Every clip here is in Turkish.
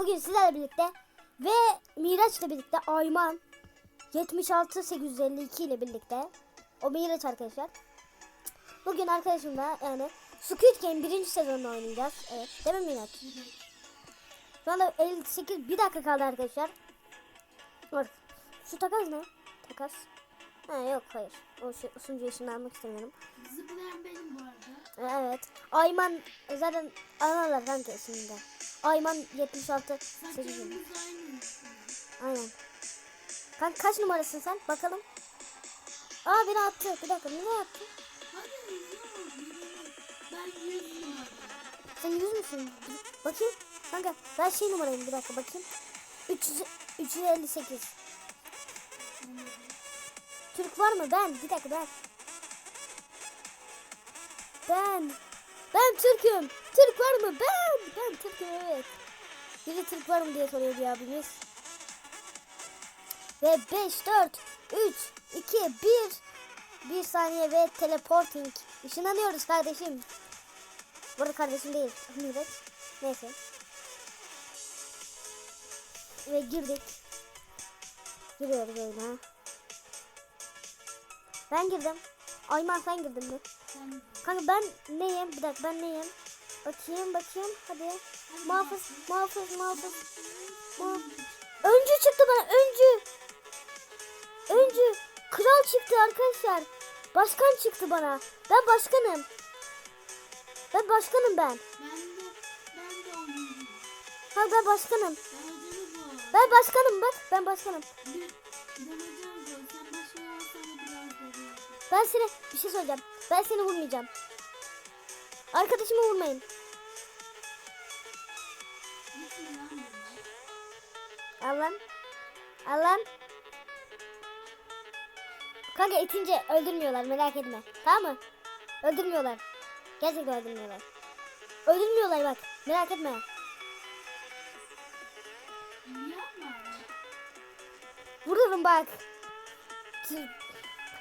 Bugün sizlerle birlikte ve Miraç'la birlikte Ayman 76852 ile birlikte o Miraç arkadaşlar. Bugün arkadaşımla yani Squid Game birinci sezonunu oynayacağız. Evet değil mi Miraç? Şu anda 58 bir dakika kaldı arkadaşlar. Bak şu takas ne? Takas. Ha yok hayır. O şey, sunucu almak istemiyorum. Zıplayan benim bu arada. Evet. Ayman zaten anarlar kanka isminde. Ayman 76 8. Saçlarımız aynı. Aynen. Kanka kaç numarasın sen? Bakalım. Aa beni attı. Bir dakika ne attı? Hadi. Ben yüz numara. Sen yüz müsün? Bir- Bakayım. Kanka ben şey numarayım bir dakika bakayım. 300, 358. Türk var mı? Ben. Bir dakika ben. Ben. Ben Türk'üm. Türk var mı? Ben. Ben Türk'üm evet. Biri Türk var mı diye soruyor bir abimiz. Ve 5, 4, 3, 2, 1. Bir saniye ve teleporting. Işınlanıyoruz kardeşim. Burada kardeşim değil. Miraç. Neyse. Ve girdik. Giriyoruz oyuna. Ben girdim. Ayman sen girdin mi? Sen Kanka ben neyim? Bir dakika ben neyim? Bakayım bakayım hadi. Muhafız muhafız muhafız. muhafız. Öncü çıktı bana öncü. Öncü. Kral çıktı arkadaşlar. Başkan çıktı bana. Ben başkanım. Ben başkanım ben. ben de ben de oyuncuyum. Ha ben başkanım. O. Ben başkanım bak ben başkanım. Bir demeyeceğim Ben seni bir şey söyleyeceğim. Ben seni vurmayacağım. Arkadaşımı vurmayın. Gitme lan buradan. Al lan. Al lan. Kanka itince öldürmüyorlar merak etme. Tamam mı? Öldürmüyorlar. Gerçekten öldürmüyorlar. Öldürmüyorlar bak. Merak etme. Vururum bak.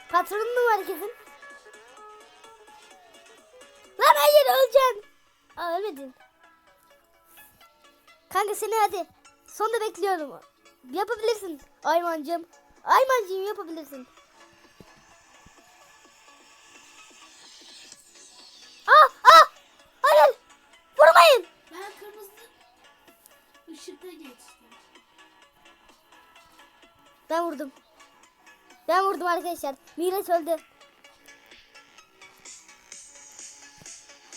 Patronun mu var kesin? Lan hayır öleceksin. Aa ölmedin. Kanka seni hadi. Sonda bekliyorum. Yapabilirsin Aymancığım. Aymancığım yapabilirsin. Ah ah! Hayır! Vurmayın! Ben kırmızı ışıkta geçtim. Ben vurdum. Ben vurdum arkadaşlar. Miraç öldü.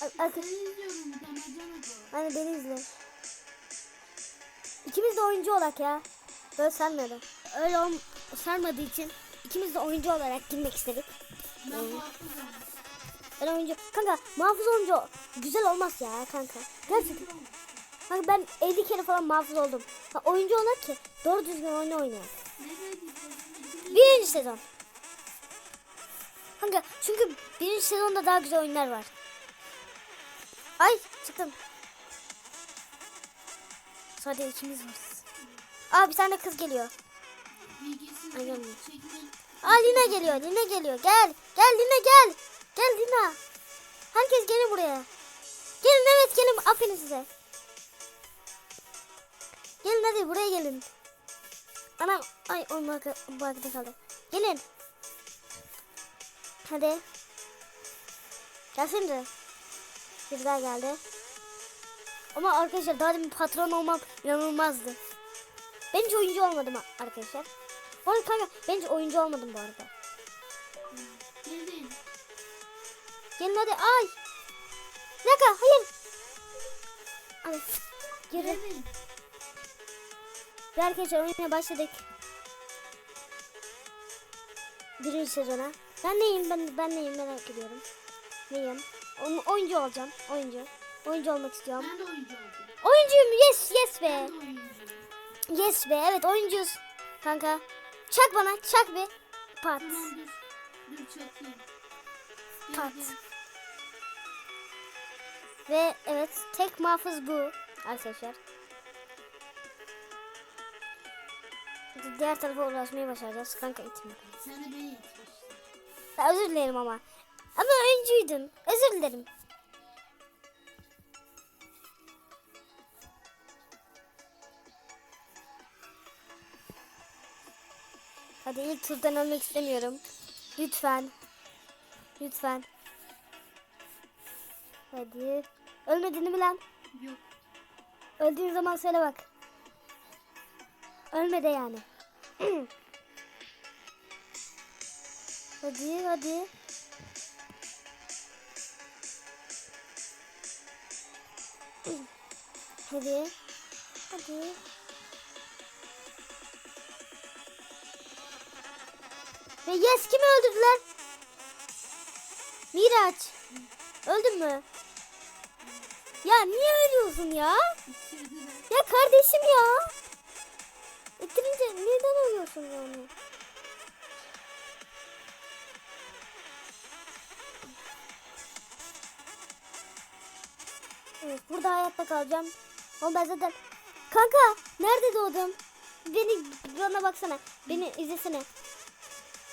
O. Hani beni izle. İkimiz de oyuncu olarak ya. Böyle sarmadı. Öyle ol sarmadığı için ikimiz de oyuncu olarak girmek istedik. Ben. Ben oyuncu. Kanka muhafız oyuncu güzel olmaz ya kanka. Gerçekten. Kanka ben 50 kere falan muhafız oldum. Ha, oyuncu olarak ki doğru düzgün oyunu. Nereye gittin? Birinci sezon. Kanka çünkü birinci sezonda daha güzel oyunlar var. Ay çıktım. Sadece ikimiz varız. Aa bir tane kız geliyor. Ay, çekil. Aa Lina geliyor. Lina geliyor. Gel. Gel Lina gel. Gel Lina. Herkes gelin buraya. Gelin evet gelin. Aferin size. Gelin hadi buraya gelin. Anam. Ay o marka, bu arkada kaldı. Gelin. Hadi. Gelsene. Bir daha geldi. Ama arkadaşlar daha demin patron olmam inanılmazdı. Ben hiç oyuncu olmadım arkadaşlar. Bu arada kanka ben hiç oyuncu olmadım bu arada. Gelin. Gelin hadi ay. Bir dakika hayır. Ay. Gelin. Ve arkadaşlar oyuna başladık. Birinci sezona. Ben neyim ben ben neyim merak ediyorum. Neyim? Oy- oyuncu olacağım. Oyuncu. Oyuncu olmak istiyorum. Ben de oyuncu oldum. Oyuncuyum yes yes be. Yes be evet oyuncuyuz. Kanka. Çak bana çak bir. Pat. Tamam dur. Dur çakayım. Gel, Pat. gel. Ve evet tek muhafız bu arkadaşlar. diğer tarafa ulaşmayı başaracağız. Kanka içime Sen de beni özür dilerim ama. Ama öncüydüm. Özür dilerim. Hadi ilk turdan ölmek istemiyorum. Lütfen. Lütfen. Hadi. Ölmedin mi lan? Yok. Öldüğün zaman söyle bak. Ölmedi yani hadi hadi. hadi. Hadi. Ve yes kimi öldürdüler? Miraç. Öldün mü? Ya niye ölüyorsun ya? Ya kardeşim ya. İttirince neden oluyorsun yani? Evet burada hayatta kalacağım. Ama ben zaten... Kanka nerede doğdum? Beni bana baksana. Beni izlesene.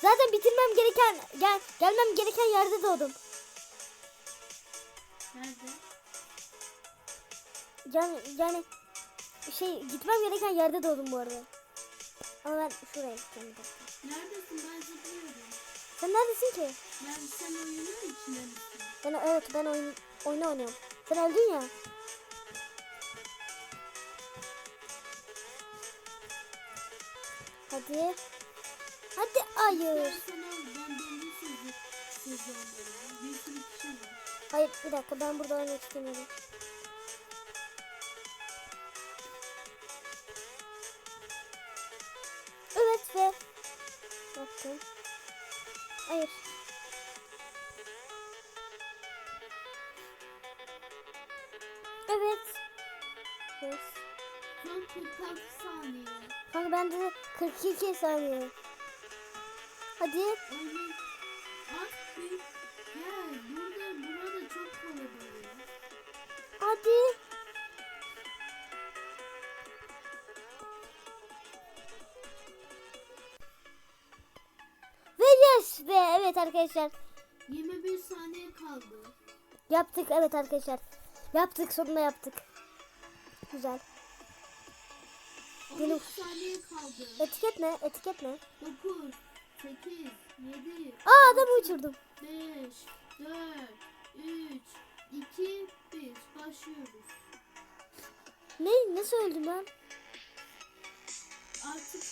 Zaten bitirmem gereken gel gelmem gereken yerde doğdum. Nerede? Yani yani şey gitmem gereken yerde doğdum bu arada. Ama ben şuraya gideceğim. bir dakika. Neredesin? Ben zıplıyorum. Sen neredesin ki? Ben sen oyunun içinde misin? Ben evet ben oyun oyunu oynuyorum. Sen öldün ya. Hadi. Hadi hayır. Hayır bir dakika ben burada oynamak istemiyorum. Baktım. Hayır. Evet. Yes. Son 46 saniye. Kanka bende de 42 saniye. Hadi. At bir. Gel. Burada, burada çok kalabalık. Hadi. Ve evet arkadaşlar 21 saniye kaldı. yaptık evet arkadaşlar yaptık sonunda yaptık. Güzel. 13 saniye kaldı. Etiket ne? Etiket ne? 9, 8, 7, Aa adamı uçurdum. 5, 4, 3, 2, 1. Başlıyoruz. Ne? Nasıl öldüm ben? Artık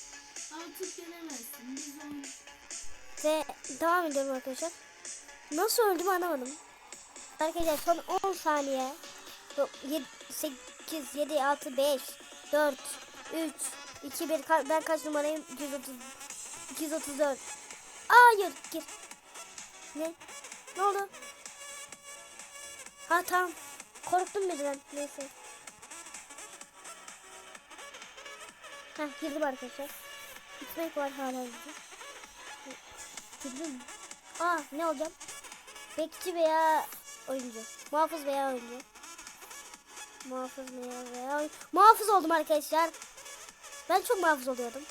artık gelemezsin. Biz onu Ve devam ediyorum arkadaşlar. Nasıl öldüm anlamadım. Arkadaşlar son 10 saniye. 7, 8, 7, 6, 5, 4, 3, 2, 1. Ben kaç numarayım? 230, 234. Hayır gir. Ne? Ne oldu? Ha tamam. Korktum birden. Neyse. Heh girdim arkadaşlar. Gitmek var hala bizde. Mi? Aa ne olacağım? Bekçi veya oyuncu. Muhafız veya oyuncu. Muhafız veya, veya oyuncu. Muhafız oldum arkadaşlar. Ben çok muhafız oluyordum.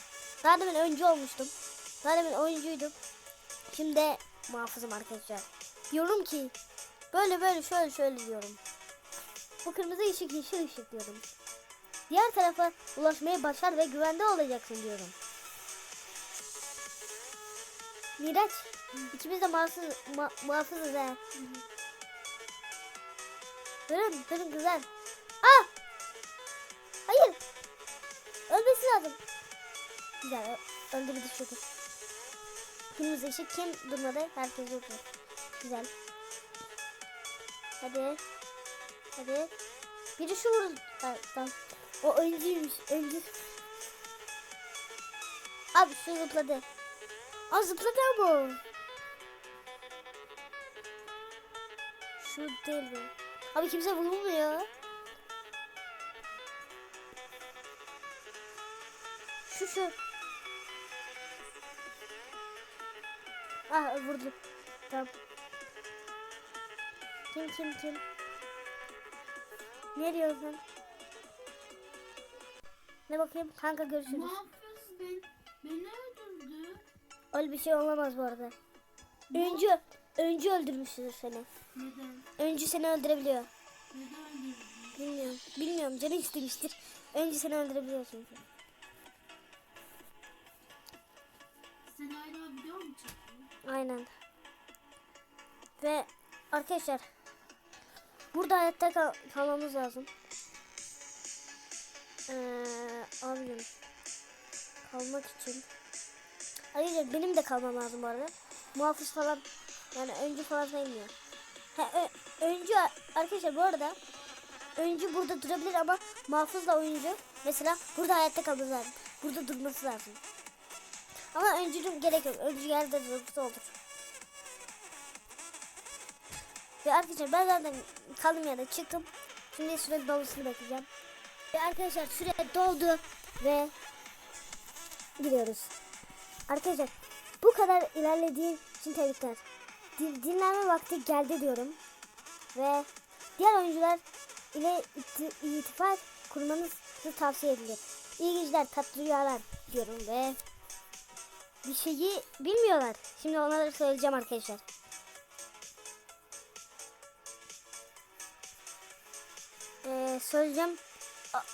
Daha demin oyuncu olmuştum. Daha demin oyuncuydum. Şimdi muhafızım arkadaşlar. Diyorum ki böyle böyle şöyle şöyle diyorum. Bu kırmızı ışık yeşil ışık diyorum. Diğer tarafa ulaşmayı başar ve güvende olacaksın diyorum. Miraç, ikimiz de muhafız, ma, muhafızız he. Durun, durun güzel. Ah! Hayır! Ölmesi lazım. Güzel, öldürdü şükür. Kırmızı ışık kim durmadı? Herkes durdu. Güzel. Hadi. Hadi. Biri şu vurdu. Ha, tamam. O oyuncuymuş. Oyuncu. Abi şu zıpladı. Aa zıpladı bu. Şu bu. Abi kimse vurulmuyor. Şu şu. Ah vurdum. Tamam. Kim kim kim? Ne diyorsun? Ne bakayım? Kanka görüşürüz. Muhafız ben, beni. Öyle bir şey olamaz bu arada. Öncü, öncü öldürmüştür seni. Neden? Öncü seni öldürebiliyor. Neden öldürdü? Bilmiyorum. Bilmiyorum. Canı istemiştir. Öncü seni öldürebiliyor çünkü. mı çıktı? Aynen. Ve arkadaşlar burada hayatta kal- kalmamız lazım. Ee, abim kalmak için. Arkadaşlar benim de kalmam lazım bu arada. Muhafız falan yani öncü falan sayılmıyor. Ha, öncü arkadaşlar bu arada öncü burada durabilir ama muhafızla oyuncu mesela burada hayatta kalması lazım. Burada durması lazım. Ama öncünün gerek yok. Öncü yerde durursa olur. Ve arkadaşlar ben zaten kaldım yerde çıktım. Şimdi süre dolusunu bekleyeceğim. Ve arkadaşlar süre doldu ve gidiyoruz. Arkadaşlar bu kadar ilerlediğim için tebrikler. Din- dinlenme vakti geldi diyorum. Ve diğer oyuncular ile irtibat kurmanızı tavsiye edilir. İyi geceler, tatlı rüyalar diyorum ve bir şeyi bilmiyorlar. Şimdi onlara söyleyeceğim arkadaşlar. Ee, söyleyeceğim.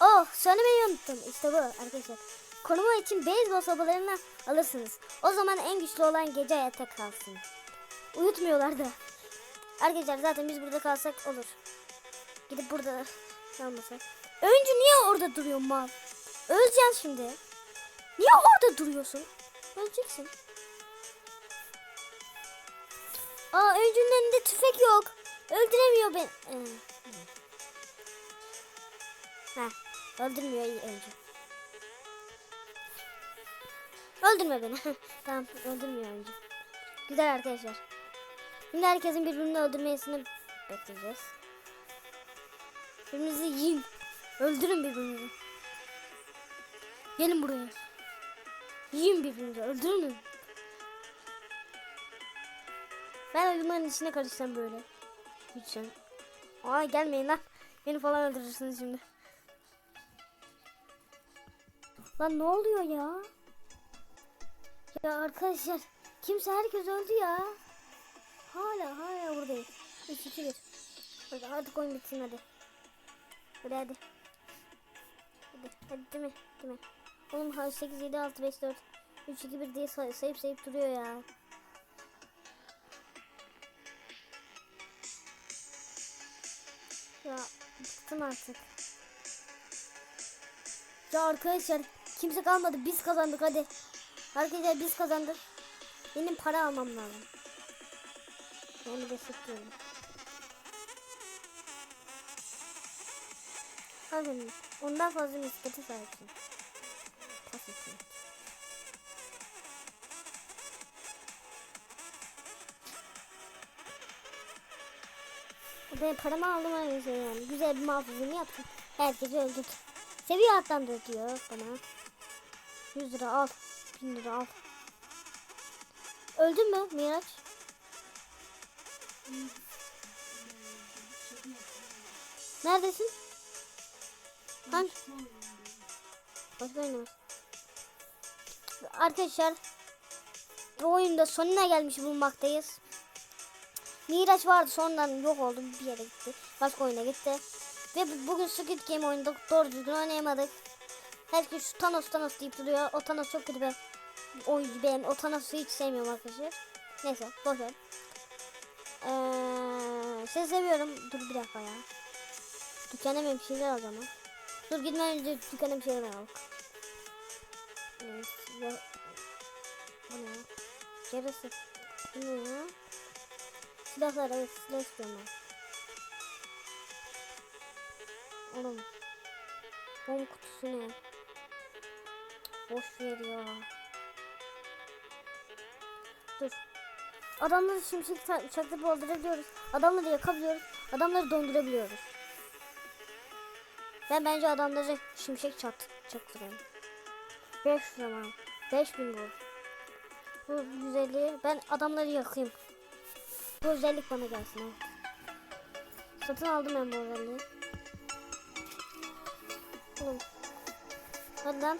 Oh söylemeyi unuttum. İşte bu arkadaşlar. Koruma için beyzbol sopalarını alırsınız. O zaman en güçlü olan gece hayatta kalsın. Uyutmuyorlar da. Arkadaşlar zaten biz burada kalsak olur. Gidip burada kalmasak. Öncü niye orada duruyor mal? Öleceksin şimdi. Niye orada duruyorsun? Öleceksin. Aa öncünün elinde tüfek yok. Öldüremiyor ben. Ee, Ha, öldürmüyor öncü. Öldürme beni. tamam, öldürmüyor öncü. Güzel arkadaşlar. Şimdi herkesin birbirini öldürmesini bekleyeceğiz. Birbirinizi yiyin. Öldürün birbirinizi. Gelin buraya. Yiyin birbirinizi. Öldürün. Ben oyunların içine karışsam böyle. Lütfen. Aa gelmeyin lan. Beni falan öldürürsünüz şimdi. Lan ne oluyor ya? Ya arkadaşlar kimse herkes öldü ya. Hala hala buradayız. 3 2 1. Hadi artık oyun bitsin hadi. Hadi hadi. Hadi hadi değil mi? Değil mi? Oğlum ha 8 7 6 5 4 3 2 1 diye say- sayıp sayıp duruyor ya. Ya bıktım artık. Ya arkadaşlar kimse kalmadı biz kazandık hadi. Arkadaşlar biz kazandık. Benim para almam lazım. Yani destekliyorum. Aferin. Ondan fazla miskete sahipsin. Pas etme. Ben paramı aldım aynı şey yani. Güzel bir muhafızını yaptım. Herkesi öldürdüm. Seviye atlandır diyor bana. 100 lira al. 1000 lira al. Öldün mü Miraç? Neredesin? Hangi? Başka oynamaz. Arkadaşlar bu oyunda sonuna gelmiş bulunmaktayız. Miraç vardı sonradan yok oldu bir yere gitti. Başka oyuna gitti. Ve bu- bugün Squid Game oynadık. Doğru düzgün oynayamadık. Herkes şu Thanos Thanos deyip duruyor. O Thanos çok kötü bir oyuncu. Ben o Thanos'u hiç sevmiyorum arkadaşlar. Neyse boşver. Ee, sizi seviyorum. Dur bir dakika ya. Dükkana bir şeyler alacağım. ha. Dur gitmeden önce dükkana bir şeyler al. Ya... Bu ne ya? Yarısı. Bu ne ya? Silahlar evet silah istiyorum ben. Oğlum. Bom kutusu ne? Boş ver ya. Dur. Adamları şimşek ça- çaktıp öldürebiliyoruz. Adamları yakabiliyoruz. Adamları dondurabiliyoruz. Ben bence adamları şimşek çak çaktırıyorum. 5 zaman. 5000 bu. Bu güzelliği ben adamları yakayım. Bu özellik bana gelsin evet. Satın aldım ben bu özelliği. Oğlum. Hadi lan.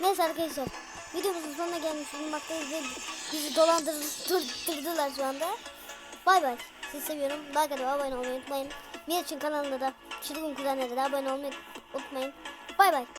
Neyse arkadaşlar. Videomuzun sonuna gelmiş bulunmaktayız bizi dolandırdılar şu anda. Bay bay. Sizi seviyorum. Like atıp abone olmayı unutmayın. Miraç'ın kanalında da Çılgın Kuzenlere de abone olmayı unutmayın. Bay bay.